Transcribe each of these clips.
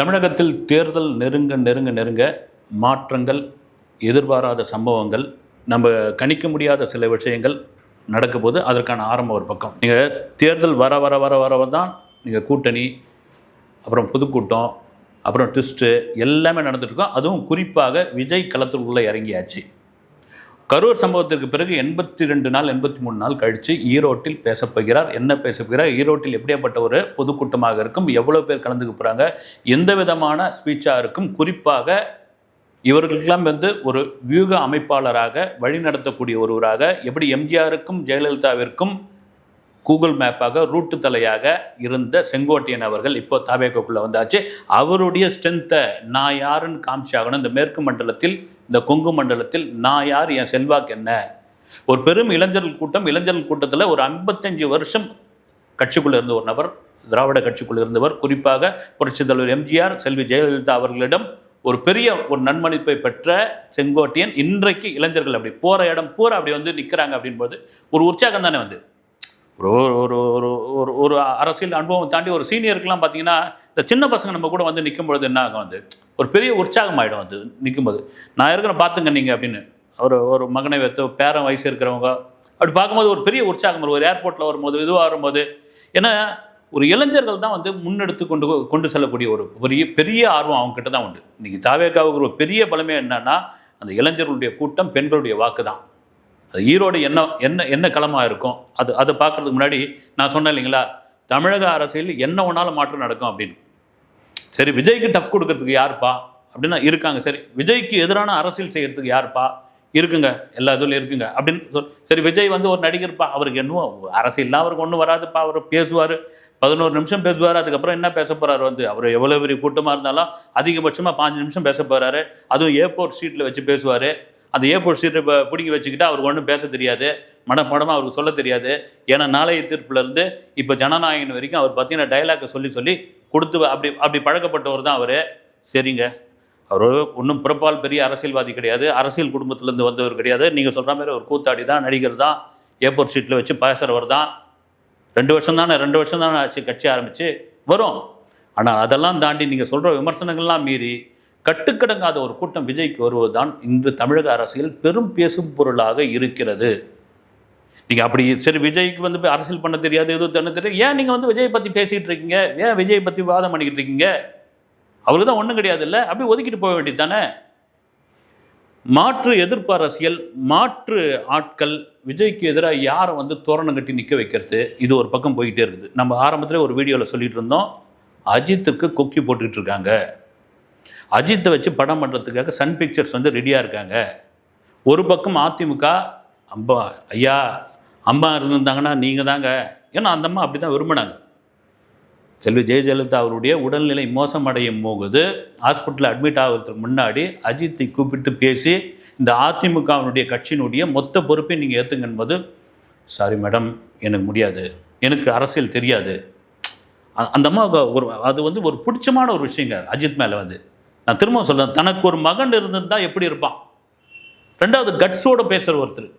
தமிழகத்தில் தேர்தல் நெருங்க நெருங்க நெருங்க மாற்றங்கள் எதிர்பாராத சம்பவங்கள் நம்ம கணிக்க முடியாத சில விஷயங்கள் நடக்க போது அதற்கான ஆரம்பம் ஒரு பக்கம். நீங்கள் தேர்தல் வர வர வர வர தான் நீங்கள் கூட்டணி அப்புறம் பொதுக்கூட்டம் அப்புறம் ட்விஸ்ட்டு எல்லாமே நடந்துட்டுருக்கோம் அதுவும் குறிப்பாக விஜய் களத்தில் உள்ளே இறங்கியாச்சு. கரூர் சம்பவத்திற்கு பிறகு எண்பத்தி ரெண்டு நாள் எண்பத்தி மூணு நாள் கழித்து ஈரோட்டில் பேசப்போகிறார். என்ன பேசப்போகிறார்? ஈரோட்டில் எப்படியாப்பட்ட ஒரு பொதுக்கூட்டமாக இருக்கும்? எவ்வளோ பேர் கலந்துக்க போகிறாங்க எந்த விதமான ஸ்பீச்சாக இருக்கும்? குறிப்பாக இவர்களுக்கெல்லாம் வந்து ஒரு வியூக அமைப்பாளராக வழிநடத்தக்கூடிய ஒருவராக எப்படி எம்ஜிஆருக்கும் ஜெயலலிதாவிற்கும் கூகுள் மேப்பாக ரூட்டு தலையாக இருந்த செங்கோட்டையன் அவர்கள் இப்போ தாவேக்குள்ளே வந்தாச்சு. அவருடைய ஸ்ட்ரென்த்தை நான் யாருன்னு காமிச்சாகணும் இந்த மேற்கு மண்டலத்தில் இந்த கொங்கு மண்டலத்தில் நான் யார் என் செல்வாக்கு என்ன? ஒரு பெரும் இளைஞர்கள் கூட்டம் இளைஞர்கள் கூட்டத்தில் ஒரு ஐம்பத்தஞ்சு வருஷம் கட்சிக்குள்ளே இருந்த ஒரு நபர் திராவிட கட்சிக்குள்ள இருந்தவர். குறிப்பாக புரட்சித் தலைவர் எம்ஜிஆர் செல்வி ஜெயலலிதா அவர்களிடம் ஒரு பெரிய ஒரு நன்மதிப்பை பெற்ற செங்கோட்டையன் இன்றைக்கு இளைஞர்கள் அப்படி போகிற இடம் பூரா அப்படி வந்து நிற்கிறாங்க அப்படின்போது ஒரு உற்சாகம் தானே வந்து. ஒரு ஒரு ஒரு ஒரு ஒரு அரசியல் அனுபவம் தாண்டி ஒரு சீனியருக்கெல்லாம் பார்த்தீங்கன்னா இந்த சின்ன பசங்க நம்ம கூட வந்து நிற்கும் பொழுது என்ன ஆகும் வந்து ஒரு பெரிய உற்சாகம் ஆகிடும் வந்து நிற்கும்போது நான் இருக்கிற பார்த்துங்க நீங்கள் அப்படின்னு. ஒரு ஒரு மகனை வைத்து பேரன் வயசு இருக்கிறவங்க அப்படி பார்க்கும்போது ஒரு பெரிய உற்சாகம் வரும். ஒரு ஏர்போர்ட்டில் வரும்போது இதுவாக வரும்போது. ஏன்னா ஒரு இளைஞர்கள் தான் வந்து முன்னெடுத்து கொண்டு கொண்டு செல்லக்கூடிய ஒரு பெரிய பெரிய ஆர்வம் அவங்க கிட்ட தான் உண்டு. இன்றைக்கி தாவேக்காவுக்கு ஒரு பெரிய பலமே என்னன்னா அந்த இளைஞர்களுடைய கூட்டம் பெண்களுடைய வாக்கு தான் அது ஈரோடு என்ன என்ன என்ன களமாக இருக்கும்? அது அதை பார்க்குறதுக்கு முன்னாடி நான் சொன்னேன் இல்லைங்களா? தமிழக அரசியல் என்ன ஒன்றாலும் மாற்றம் நடக்கும் அப்படின்னு. சரி விஜய்க்கு டஃப் கொடுக்கறதுக்கு யாருப்பா? அப்படின்னா இருக்காங்க. சரி விஜய்க்கு எதிரான அரசியல் செய்கிறதுக்கு யாருப்பா? இருக்குங்க. எல்லா இதுலையும் இருக்குங்க. அப்படின்னு சொல் சரி விஜய் வந்து ஒரு நடிகர்ப்பா? அவருக்கு என்னவோ அரசியல்லாம் அவருக்கு ஒன்றும் வராதுப்பா. அவர் பேசுவார். பதினோரு நிமிஷம் பேசுவார். அதுக்கப்புறம் என்ன பேச போகிறாரு வந்து? அவர் எவ்வளோ பெரிய கூட்டமாக இருந்தாலும் அதிகபட்சமாக பாஞ்சு நிமிஷம் பேச போகிறாரு அதுவும் ஏர்போர்ட் சீட்டில் வச்சு பேசுவார். அந்த ஏர்போர்ட் சீட்டை இப்போ பிடிங்கி வச்சுக்கிட்டு அவருக்கு ஒன்றும் பேச தெரியாது மனப்படமாக அவருக்கு சொல்ல தெரியாது. ஏன்னா நாளைய தீர்ப்புலேருந்து இப்போ ஜனநாயகன் வரைக்கும் அவர் பார்த்தீங்கன்னா டைலாக்கை சொல்லி சொல்லி கொடுத்து அப்படி அப்படி பழக்கப்பட்டவர் தான் அவர். சரிங்க. அவர் ஒன்றும் பிறப்பால் பெரிய அரசியல்வாதி கிடையாது. அரசியல் குடும்பத்திலேருந்து வந்தவர் கிடையாது. நீங்கள் சொல்கிற மாதிரி ஒரு கூத்தாடி தான் நடிகர் தான் ஏப்போர் சீட்டில் வச்சு பேசுகிறவர் தான். ரெண்டு வருஷம் தானே ரெண்டு வருஷம் தானே ஆச்சு கட்சி ஆரம்பித்து வரும். ஆனால் அதெல்லாம் தாண்டி நீங்கள் சொல்கிற விமர்சனங்கள்லாம் மீறி கட்டுக்கடங்காத ஒரு கூட்டம் விஜய்க்கு வருவதுதான் இன்று தமிழக அரசியல் பெரும் பேசும் பொருளாக இருக்கிறது. நீங்கள் அப்படி சரி விஜய்க்கு வந்து அரசியல் பண்ண தெரியாது எதுவும் பண்ண தெரியாது ஏன் நீங்கள் வந்து விஜய் பற்றி பேசிகிட்டு இருக்கீங்க? ஏன் விஜய் பற்றி வாதம் பண்ணிக்கிட்டு இருக்கீங்க? அவருக்கு தான் ஒன்றும் கிடையாது இல்லை அப்படி ஒதுக்கிட்டு போக வேண்டியது தானே மாற்று எதிர்ப்பு அரசியல் மாற்று ஆட்கள் விஜய்க்கு எதிராக யாரை வந்து தோரணம் கட்டி நிற்க வைக்கிறது? இது ஒரு பக்கம் போய்கிட்டே இருக்குது. நம்ம ஆரம்பத்தில் ஒரு வீடியோவில் சொல்லிட்டு இருந்தோம். அஜித்துக்கு கொக்கி போட்டுக்கிட்டு இருக்காங்க. அஜித்தை வச்சு படம் பண்ணுறதுக்காக சன் பிக்சர்ஸ் வந்து ரெடியாக இருக்காங்க. ஒரு பக்கம் அதிமுக அம்பா ஐயா அம்மா இருந்திருந்தாங்கன்னா நீங்கள் தாங்க. ஏன்னா அந்த அம்மா அப்படி தான் விரும்பினாங்க. செல்வி ஜெயலலிதா அவருடைய உடல்நிலை மோசமடையும் போகுது. ஹாஸ்பிட்டலில் அட்மிட் ஆகிறதுக்கு முன்னாடி அஜித்தை கூப்பிட்டு பேசி இந்த அதிமுகவினுடைய கட்சியினுடைய மொத்த பொறுப்பை நீங்கள் ஏற்றுங்க என்பது சாரி மேடம் எனக்கு முடியாது. எனக்கு அரசியல் தெரியாது. அ- அந்த அம்மாவுக்கு ஒரு அது வந்து ஒரு பிடிச்சமான ஒரு விஷயங்க அஜித் மேலே வந்து. நான் திரும்ப சொல்றேன் தனக்கு ஒரு மகன் இருந்திருந்தா எப்படி இருப்பான்? ரெண்டாவது கட்ஸோட பேசுகிற ஒருத்தர்.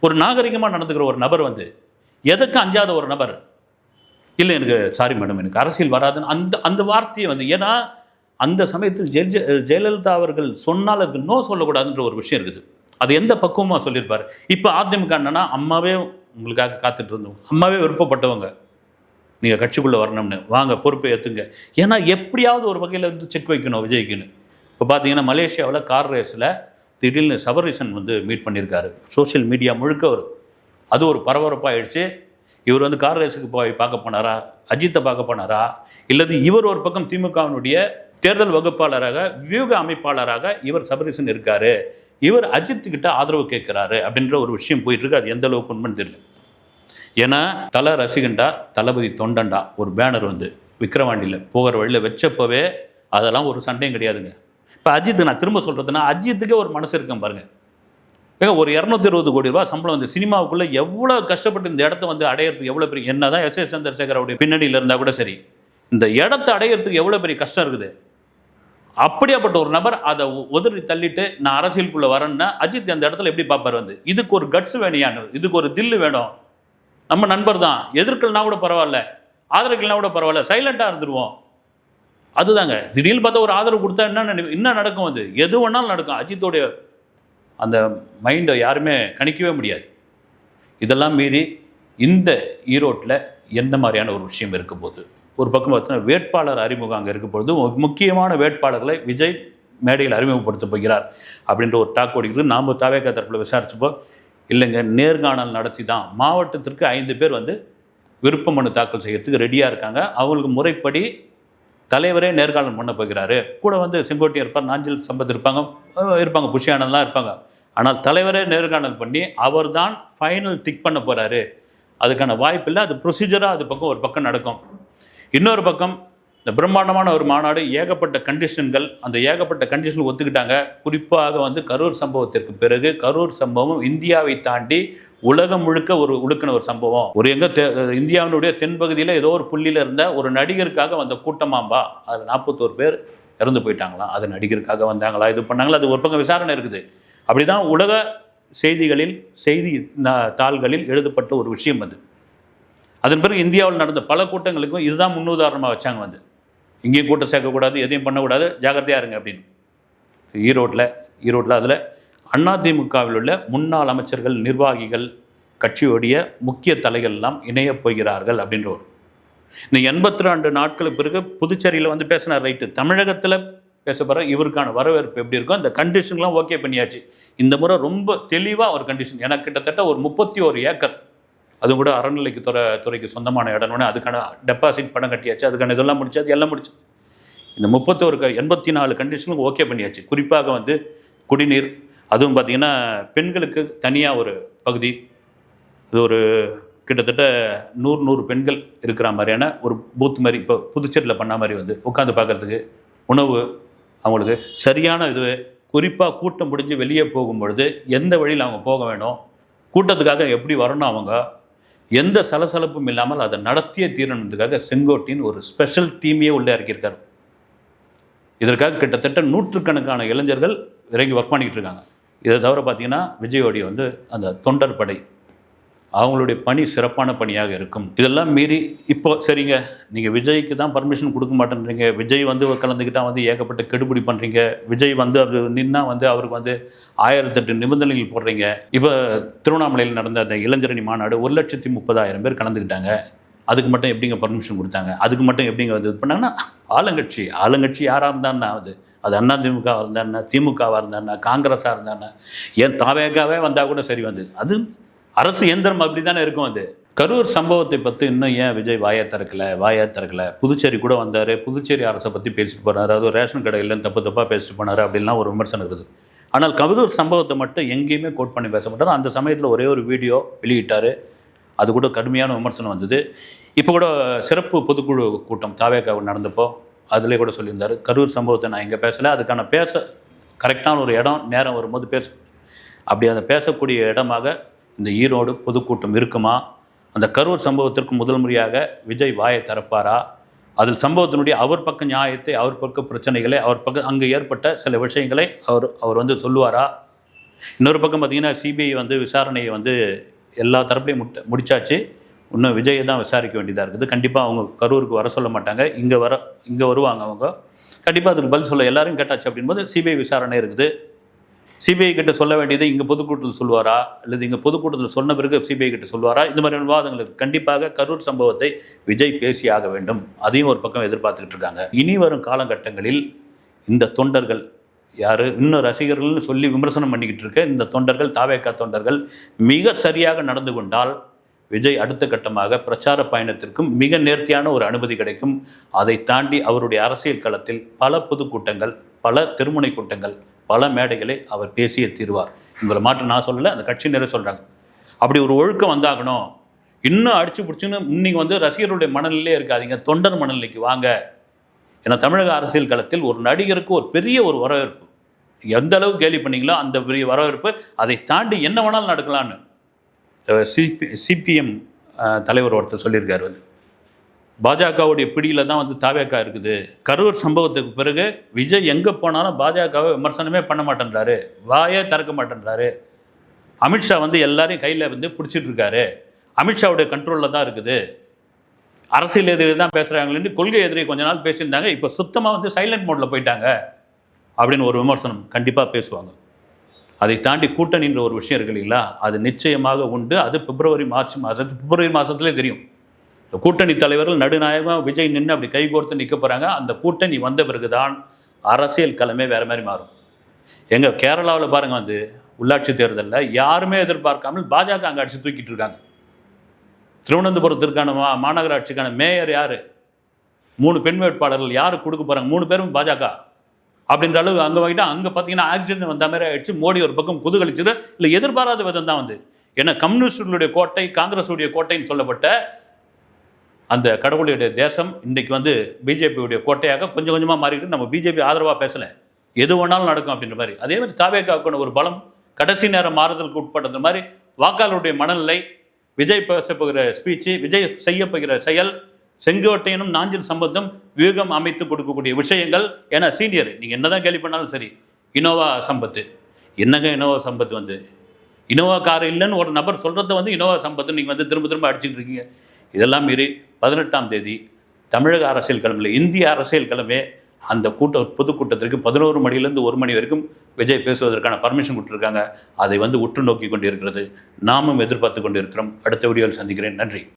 ஒரு நாகரிகமாக நடந்துக்கிற ஒரு நபர் வந்து எதுக்கு அஞ்சாத ஒரு நபர்? இல்லை எனக்கு சாரி மேடம் எனக்கு அரசியல் வராதுன்னு அந்த அந்த வார்த்தையை வந்து ஏன்னா அந்த சமயத்தில் ஜெய ஜெய- ஜெயலலிதா அவர்கள் சொன்னால் அதுக்கு நோ சொல்லக்கூடாதுன்ற ஒரு விஷயம் இருக்குது. அது எந்த பக்குவமாக சொல்லியிருப்பார்? இப்போ அதிமுக என்னன்னா அம்மாவே உங்களுக்காக காத்துட்டு இருந்தோம் அம்மாவே விருப்பப்பட்டவங்க. நீங்கள் கட்சிக்குள்ளே வரணும்னு. வாங்க பொறுப்பை ஏற்றுங்க ஏன்னா எப்படியாவது ஒரு வகையில் வந்து செக் வைக்கணும் விஜய்க்குன்னு. இப்போ பார்த்தீங்கன்னா மலேசியாவில் கார் ரேஸில் திடீர்னு சபரீசன் வந்து மீட் பண்ணியிருக்காரு சோஷியல் மீடியா முழுக்க ஒரு அது ஒரு பரபரப்பாகிடுச்சு இவர் வந்து கார் ரேஸுக்கு போய் பார்க்க போனாரா? அஜித்தை பார்க்க போனாரா? இல்லது இவர் ஒரு பக்கம் திமுகவினுடைய தேர்தல் வகுப்பாளராக வியூக அமைப்பாளராக இவர் சபரீசன் இருக்காரு. இவர் அஜித்துக்கிட்ட ஆதரவு கேட்குறாரு அப்படின்ற ஒரு விஷயம் போயிட்டுருக்கு அது எந்த அளவுக்கு உண்மைன்னு தெரியல. ஏன்னா தலை ரசிகண்டா தளபதி தொண்டண்டா ஒரு பேனர் வந்து விக்ரவாண்டியில் போகிற வழியில் வச்சப்பவே அதெல்லாம் ஒரு சண்டையும் கிடையாதுங்க. இப்போ அஜித் நான் திரும்ப சொல்கிறதுனா அஜித்துக்கே ஒரு மனசு இருக்கும் பாருங்க. ஏங்க ஒரு இரநூத்தி இருபது கோடி ரூபா சம்பளம் வந்து சினிமாவுக்குள்ளே எவ்வளோ கஷ்டப்பட்டு இந்த இடத்த வந்து அடையிறதுக்கு எவ்வளோ பெரிய என்ன தான் எஸ். எஸ். சந்திரசேகரோடைய பின்னணியில் இருந்தால் கூட சரி இந்த இடத்த அடையிறதுக்கு எவ்வளோ பெரிய கஷ்டம் இருக்குது? அப்படியாப்பட்ட ஒரு நபர் அதை உதறி தள்ளிட்டு நான் அரசியலுக்குள்ளே வரேன்னா அஜித் அந்த இடத்துல எப்படி பார்ப்பார் வந்து? இதுக்கு ஒரு கட்ஸ் வேணியான்னு இதுக்கு ஒரு தில்லு வேணும். நம்ம நண்பர் தான். எதிர்க்கலனா கூட பரவாயில்ல ஆதரவுக்கலனா கூட பரவாயில்ல சைலண்டாக இருந்துருவோம். அதுதாங்க. திடீர்னு பார்த்தா ஒரு ஆதரவு கொடுத்தா என்ன நினை என்ன நடக்கும் அது? எது வேணாலும் நடக்கும். அஜித்தோடைய அந்த மைண்டை யாருமே கணிக்கவே முடியாது. இதெல்லாம் மீறி இந்த ஈரோட்டில் எந்த மாதிரியான ஒரு விஷயம் இருக்கும்போது ஒரு பக்கம் பார்த்தீங்கன்னா வேட்பாளர் அறிமுகம் அங்கே இருக்க முக்கியமான வேட்பாளர்களை விஜய் மேடையில் அறிமுகப்படுத்த போகிறார் அப்படின்ற ஒரு டாக் ஓடிக்கிறது நாம் தாவேக்கா தரப்பில் விசாரிச்சப்போ இல்லைங்க நேர்காணல் நடத்தி தான் மாவட்டத்திற்கு ஐந்து பேர் வந்து விருப்ப மனு தாக்கல் செய்யறதுக்கு ரெடியாக இருக்காங்க. அவங்களுக்கு முறைப்படி தலைவரே நேர்காணல் பண்ண போகிறாரு. கூட வந்து செங்கோட்டையன் இருப்பார் நாஞ்சில் சம்பத் இருப்பாங்க இருப்பாங்க புஷியானந்த்லாம் இருப்பாங்க. ஆனால் தலைவரே நேர்காணல் பண்ணி அவர் தான் ஃபைனல் திக் பண்ண போகிறாரு அதுக்கான வாய்ப்பு இல்லை அது ப்ரொசீஜராக அது பக்கம் ஒரு பக்கம் நடக்கும். இன்னொரு பக்கம் இந்த பிரம்மாண்டமான ஒரு மாநாடு ஏகப்பட்ட கண்டிஷன்கள் அந்த ஏகப்பட்ட கண்டிஷன்கள் ஒத்துக்கிட்டாங்க. குறிப்பாக வந்து கரூர் சம்பவத்திற்கு பிறகு கரூர் சம்பவம் இந்தியாவை தாண்டி உலகம் முழுக்க ஒரு உழுக்கின ஒரு சம்பவம். ஒரு எங்க தெ- இந்தியாவினுடைய தென்பகுதியில் ஏதோ ஒரு புள்ளியில் இருந்த ஒரு நடிகருக்காக வந்த கூட்டமாம்பா. அது நாற்பத்தோரு பேர் இறந்து போயிட்டாங்களாம். அது நடிகருக்காக வந்தாங்களா இது பண்ணாங்களா அது ஒரு பக்கம் விசாரணை இருக்குது. அப்படிதான் உலக செய்திகளில் செய்தி தாள்களில் எழுதப்பட்ட ஒரு விஷயம் அது. அதன் பிறகு இந்தியாவில் நடந்த பல கூட்டங்களுக்கும் இதுதான் முன்னுதாரணமாக வச்சாங்க வந்து. இங்கேயும் கூட்டம் சேர்க்கக்கூடாது எதையும் பண்ணக்கூடாது ஜாகிரதையாக இருங்க அப்படின்னு. ஈரோட்டில் ஈரோட்டில் அதில் அதிமுகவில் உள்ள முன்னாள் அமைச்சர்கள் நிர்வாகிகள் கட்சியோடைய முக்கிய தலைகள்லாம் இணையப் போகிறார்கள் அப்படின்ற ஒரு. இந்த எண்பத்தி ரெண்டு நாட்களுக்கு பிறகு புதுச்சேரியில் வந்து பேசினார் ரைட்டு. தமிழகத்தில் பேச போகிற இவருக்கான வரவேற்பு எப்படி இருக்கும் அந்த கண்டிஷன்லாம் ஓகே பண்ணியாச்சு. இந்த முறை ரொம்ப தெளிவாக ஒரு கண்டிஷன் எனக்கு கிட்டத்தட்ட ஒரு முப்பத்தி ஒரு ஏக்கர் அது கூட அறநிலைக்கு துறை துறைக்கு சொந்தமான இடம்னு அதுக்கான டெபாசிட் பணம் கட்டியாச்சு. அதுக்கான இதெல்லாம் முடிச்சாச்சு எல்லாம் முடிச்சு. இந்த முப்பத்தோரு எண்பத்தி நாலு கண்டிஷனும் ஓகே பண்ணியாச்சு. குறிப்பாக வந்து குடிநீர். அதுவும் பார்த்திங்கன்னா பெண்களுக்கு தனியாக ஒரு பகுதி. இது ஒரு கிட்டத்தட்ட நூறு நூறு பெண்கள் இருக்கிற மாதிரியான ஒரு பூத் மாதிரி இப்போ புதுச்சேரியில் பண்ண மாதிரி வந்து உட்காந்து பார்க்கறதுக்கு உணவு அவங்களுக்கு சரியான இது குறிப்பாக கூட்டம் முடிஞ்சு வெளியே போகும்பொழுது எந்த வழியில் அவங்க போக வேணும்? கூட்டத்துக்காக எப்படி வரணும் அவங்க? எந்த சலசலப்பும் இல்லாமல் அதை நடத்திய தீரணுன்றதுக்காக செங்கோட்டின் ஒரு ஸ்பெஷல் டீமையே உள்ளே இறக்கியிருக்காரு. இதற்காக கிட்டத்தட்ட நூற்றுக்கணக்கான இளைஞர்கள் இறங்கி ஒர்க் பண்ணிக்கிட்டு இருக்காங்க. இதை தவிர பார்த்தீங்கன்னா விஜயோடைய வந்து அந்த தொண்டர் படை அவங்களுடைய பணி சிறப்பான பணியாக இருக்கும். இதெல்லாம் மீறி இப்போ சரிங்க. நீங்கள் விஜய்க்கு தான் பர்மிஷன் கொடுக்க மாட்டேன்றீங்க. விஜய் வந்து கலந்துக்கிட்டால் வந்து ஏகப்பட்ட கெடுபிடி பண்ணுறீங்க விஜய் வந்து அவர் நின்னா வந்து அவருக்கு வந்து ஆயிரத்தெட்டு நிபந்தனைகள் போடுறீங்க. இப்போ திருவண்ணாமலையில் நடந்த அந்த இளைஞரணி மாநாடு ஒரு லட்சத்தி முப்பதாயிரம் பேர் கலந்துக்கிட்டாங்க. அதுக்கு மட்டும் எப்படிங்க பர்மிஷன் கொடுத்தாங்க? அதுக்கு மட்டும் எப்படிங்க வந்து இது பண்ணாங்கன்னா ஆளுங்கட்சி ஆளுங்கட்சி யாராக இருந்தான்னா அது. அது அண்ணா திமுகவாக இருந்தாருன்னா திமுகவாக இருந்தாருன்னா காங்கிரஸாக இருந்தாருன்னா ஏன் தாவேகாவே வந்தால் கூட சரி வந்து. அது அரசு இயந்திரம் அப்படி தானே இருக்கும் அது? கரூர் சம்பவத்தை பற்றி இன்னும் ஏன் விஜய் வாயை திறக்கல வாயை திறக்கல? புதுச்சேரி கூட வந்தார் புதுச்சேரி அரசை பற்றி பேசிட்டு போனார். அதுவும் ரேஷன் ரேஷன் கடையில் தப்பு தப்பாக பேசிட்டு போனார் அப்படின்லாம் ஒரு விமர்சனம் இருக்குது. ஆனால் கரூர் சம்பவத்தை மட்டும் எங்கேயுமே கோட் பண்ணி பேச மாட்டார். அந்த சமயத்தில் ஒரே ஒரு வீடியோ வெளியிட்டார். அது கூட கடுமையான விமர்சனம் வந்தது. இப்போ கூட சிறப்பு பொதுக்குழு கூட்டம் தாவேக்கா நடந்தப்போ அதிலே கூட சொல்லியிருந்தார் கரூர் சம்பவத்தை நான் இங்கே பேசலை. அதுக்கான பேச கரெக்டான ஒரு இடம் நேரம் வரும்போது பேச. அப்படி அதை பேசக்கூடிய இடமாக இந்த ஈரோடு பொதுக்கூட்டம் இருக்குமா? அந்த கரூர் சம்பவத்திற்கு முதல் முறையாக விஜய் வாயை திறப்பாரா? அதில் சம்பவத்தினுடைய அவர் பக்க நியாயத்தை அவர் பக்க பிரச்சனைகளை அவர் பக்கம் அங்கே ஏற்பட்ட சில விஷயங்களை அவர் அவர் வந்து சொல்லுவாரா? இன்னொரு பக்கம் பார்த்தீங்கன்னா சிபிஐ வந்து விசாரணையை வந்து எல்லா தரப்புலையும் முட்ட முடிச்சாச்சு. இன்னும் விஜயை தான் விசாரிக்க வேண்டியதாக இருக்குது. கண்டிப்பாக அவங்க கரூருக்கு வர சொல்ல மாட்டாங்க. இங்கே வர இங்கே வருவாங்க அவங்க. கண்டிப்பாக அதுக்கு பதில் சொல்ல எல்லாரும் கேட்டாச்சு அப்படின்போது சிபிஐ விசாரணை இருக்குது. சிபிஐ கிட்ட சொல்ல வேண்டியது இங்கே பொதுக்கூட்டத்தில் சொல்வாரா? அல்லது இங்கே பொதுக்கூட்டத்தில் சொன்ன பிறகு சிபிஐ கிட்ட சொல்லுவாரா இந்த மாதிரியான விவாதங்களுக்கு கண்டிப்பாக கரூர் சம்பவத்தை விஜய் பேசியாக வேண்டும். அதையும் ஒரு பக்கம் எதிர்பார்த்துக்கிட்டு இருக்காங்க. இனி வரும் காலகட்டங்களில் இந்த தொண்டர்கள் யார்? இன்னும் ரசிகர்கள்னு சொல்லி விமர்சனம் பண்ணிக்கிட்டு இருக்க இந்த தொண்டர்கள் தாவேக்கா தொண்டர்கள் மிக சரியாக நடந்து கொண்டால் விஜய் அடுத்த கட்டமாக பிரச்சார பயணத்திற்கும் மிக நேர்த்தியான ஒரு அனுமதி கிடைக்கும். அதை தாண்டி அவருடைய அரசியல் களத்தில் பல பொதுக்கூட்டங்கள் பல திருமுனை கூட்டங்கள் பல மேடைகளை அவர் பேசியே தீர்வார். உங்களை மாற்று நான் சொல்லலை அந்த கட்சியினரே சொல்கிறாங்க அப்படி ஒரு ஒழுக்கம் வந்தாகணும். இன்னும் அடிச்சு பிடிச்சின்னு இன்னைக்கு வந்து ரசிகர்களுடைய மனநிலையே இருக்காதீங்க. தொண்டர் மனநிலைக்கு வாங்க. ஏன்னா தமிழக அரசியல் களத்தில் ஒரு நடிகருக்கு ஒரு பெரிய ஒரு வரவேற்பு. எந்த அளவுக்கு கேலி பண்ணீங்களோ அந்த பெரிய வரவேற்பு அதை தாண்டி என்ன வேணாலும் நடக்கலான்னு சிபி சிபிஎம் தலைவர் ஒருத்தர் சொல்லியிருக்காரு வந்து. பாஜகவுடைய பிடியில் தான் வந்து தாவேக்கா இருக்குது. கரூர் சம்பவத்துக்கு பிறகு விஜய் எங்கே போனாலும் பாஜகவை விமர்சனமே பண்ண மாட்டேன்றாரு. வாயே திறக்க மாட்டேன்றாரு. அமித்ஷா வந்து எல்லாரையும் கையில் வந்து பிடிச்சிட்டு இருக்காரு. அமித்ஷாவுடைய கண்ட்ரோலில் தான் இருக்குது. அரசியல் எதிரி தான் பேசுகிறாங்களேன்னு கொள்கை எதிரி கொஞ்ச நாள் பேசியிருந்தாங்க. இப்போ சுத்தமாக வந்து சைலண்ட் மோடில் போயிட்டாங்க அப்படின்னு ஒரு விமர்சனம் கண்டிப்பாக பேசுவாங்க. அதை தாண்டி கூட்டணின்ற ஒரு விஷயம் இருக்கு இல்லைங்களா? அது நிச்சயமாக உண்டு. அது பிப்ரவரி மார்ச் மாதத்து பிப்ரவரி மாதத்துலேயே தெரியும். கூட்டணி தலைவர்கள் நடுநாயகமாக விஜய் நின்று அப்படி கைகோர்த்து நிற்க போகிறாங்க அந்த கூட்டணி வந்த பிறகுதான் அரசியல் களமே வேறு மாதிரி மாறும். எங்கள் கேரளாவில் பாருங்கள் வந்து உள்ளாட்சி தேர்தலில் யாருமே எதிர்பார்க்காமல் பாஜக அங்கே அடித்து தூக்கிட்டு இருக்காங்க. திருவனந்தபுரத்திற்கான மா மாநகராட்சிக்கான மேயர் யார்? மூணு பெண் வேட்பாளர்கள் யார் கொடுக்க போகிறாங்க மூணு பேரும் பாஜக. அப்படின்ற அளவு அங்கே வாங்கிட்டா அங்கே பார்த்தீங்கன்னா ஆக்சிடென்ட் வந்த மாதிரி ஆயிடுச்சு. மோடி ஒரு பக்கம் குதுகலிச்சது. இல்லை எதிர்பாராத விதம் தான் வந்து. ஏன்னா கம்யூனிஸ்டுகளுடைய கோட்டை காங்கிரஸுடைய கோட்டைன்னு சொல்லப்பட்ட அந்த கடவுளுடைய தேசம் இன்றைக்கு வந்து பிஜேபியுடைய கோட்டையாக கொஞ்சம் கொஞ்சமாக மாறிக்கிட்டு நம்ம பிஜேபி ஆதரவாக பேசலை. எது வேணாலும் நடக்கும் அப்படின்ற மாதிரி. அதே மாதிரி தாவேக்காவுக்கான ஒரு பலம் கடைசி நேரம் மாறுதலுக்கு உட்பட்ட மாதிரி வாக்காளருடைய மனநிலை விஜய் பேச போகிற ஸ்பீச்சு விஜய் செய்யப்போகிற செயல் செங்கோட்டையனும் நாஞ்சில் சம்பந்தம் வியூகம் அமைத்து கொடுக்கக்கூடிய விஷயங்கள் ஏன்னா சீனியர் நீங்கள் என்னதான் கேள்வி பண்ணாலும் சரி இனோவா சம்பத்து. என்னங்க இனோவா சம்பத்து வந்து? இனோவா கார் இல்லைன்னு ஒரு நபர் சொல்கிறத வந்து இனோவா சம்பத்து நீங்கள் வந்து திரும்ப திரும்ப அடிச்சுட்டு இருக்கீங்க. இதெல்லாம் மீறி பதினெட்டாம் தேதி தமிழக அரசியல் கிளம்பில் இந்திய அரசியல் கிளம்பே அந்த கூட்ட பொதுக்கூட்டத்திற்கு பதினோரு மணிலேருந்து ஒரு மணி வரைக்கும் விஜய் பேசுவதற்கான பர்மிஷன் கொடுத்துருக்காங்க. அதை வந்து உற்று நோக்கி கொண்டு இருக்கிறது நாமும் எதிர்பார்த்து கொண்டு இருக்கிறோம் அடுத்த வீடியோவில் சந்திக்கிறேன். நன்றி.